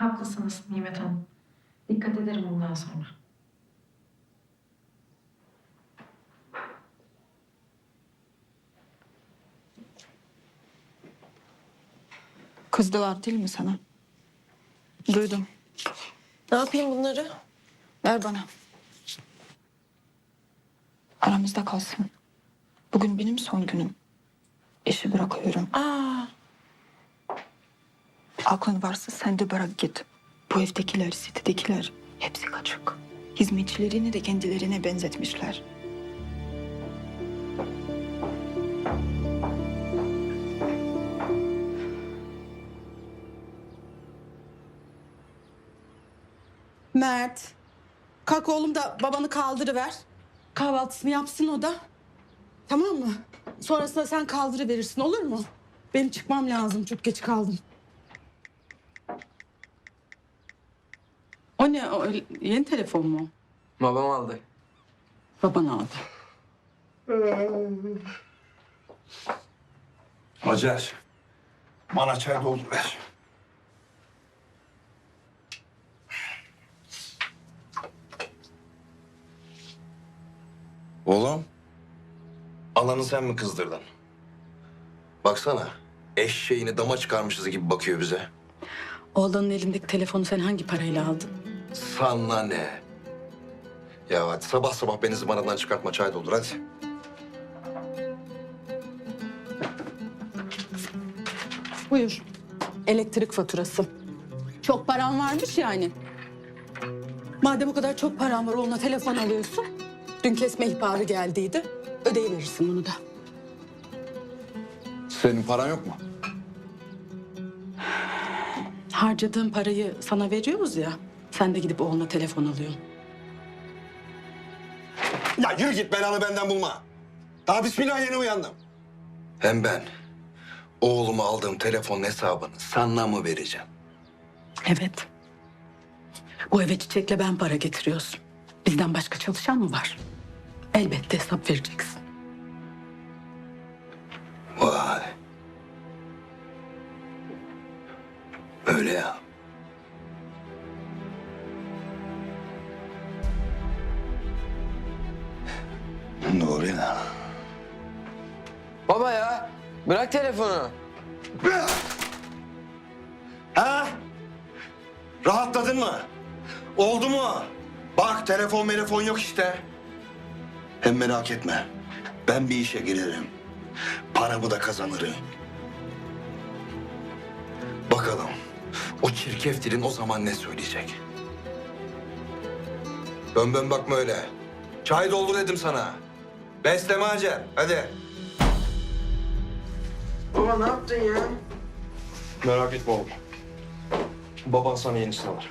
Haklısınız Nimet Hanım. Dikkat ederim bundan sonra. Kızdılar değil mi sana? Duydum. Ne yapayım bunları? Ver bana. Aramızda kalsın. Bugün benim son günüm. İşi bırakıyorum. Aa, Aklın varsa sen de bırak git. Bu evdekiler, sitedekiler hepsi kaçık. Hizmetçilerini de kendilerine benzetmişler. Mert. Kalk oğlum da babanı kaldırıver. Kahvaltısını yapsın o da. Tamam mı? Sonrasında sen kaldırıverirsin olur mu? Benim çıkmam lazım. Çok geç kaldım. O ne? O, yeni telefon mu? Babam aldı. Baban aldı. Hacer, bana çay doldur ver. Oğlum, ananı sen mi kızdırdın? Baksana, eşeğini dama çıkarmışız gibi bakıyor bize. Oğlanın elindeki telefonu sen hangi parayla aldın? Sana ne? Ya hadi sabah sabah beni zıvanadan çıkartma çay doldur hadi. Buyur. Elektrik faturası. Çok paran varmış yani. Madem o kadar çok paran var oğluna telefon alıyorsun. Dün kesme ihbarı geldiydi. Ödeyiverirsin bunu da. Senin paran yok mu? Harcadığın parayı sana veriyoruz ya. Sen de gidip oğluna telefon alıyorsun. Ya yürü git belanı benden bulma. Daha bismillah yeni uyandım. Hem ben oğluma aldığım telefonun hesabını sana mı vereceğim? Evet. Bu eve çiçekle ben para getiriyorsun. Bizden başka çalışan mı var? Elbette hesap vereceksin. Vay. Öyle ya. Ya. Baba ya bırak telefonu. Ha? Rahatladın mı? Oldu mu? Bak telefon telefon yok işte. Hem merak etme. Ben bir işe girerim. Paramı da kazanırım. Bakalım o çirkef dilin o zaman ne söyleyecek? Bön bön bakma öyle. Çay doldur dedim sana. Besleme Hacer. Hadi. Baba ne yaptın ya? Merak etme oğlum. Baban sana yenisini alır.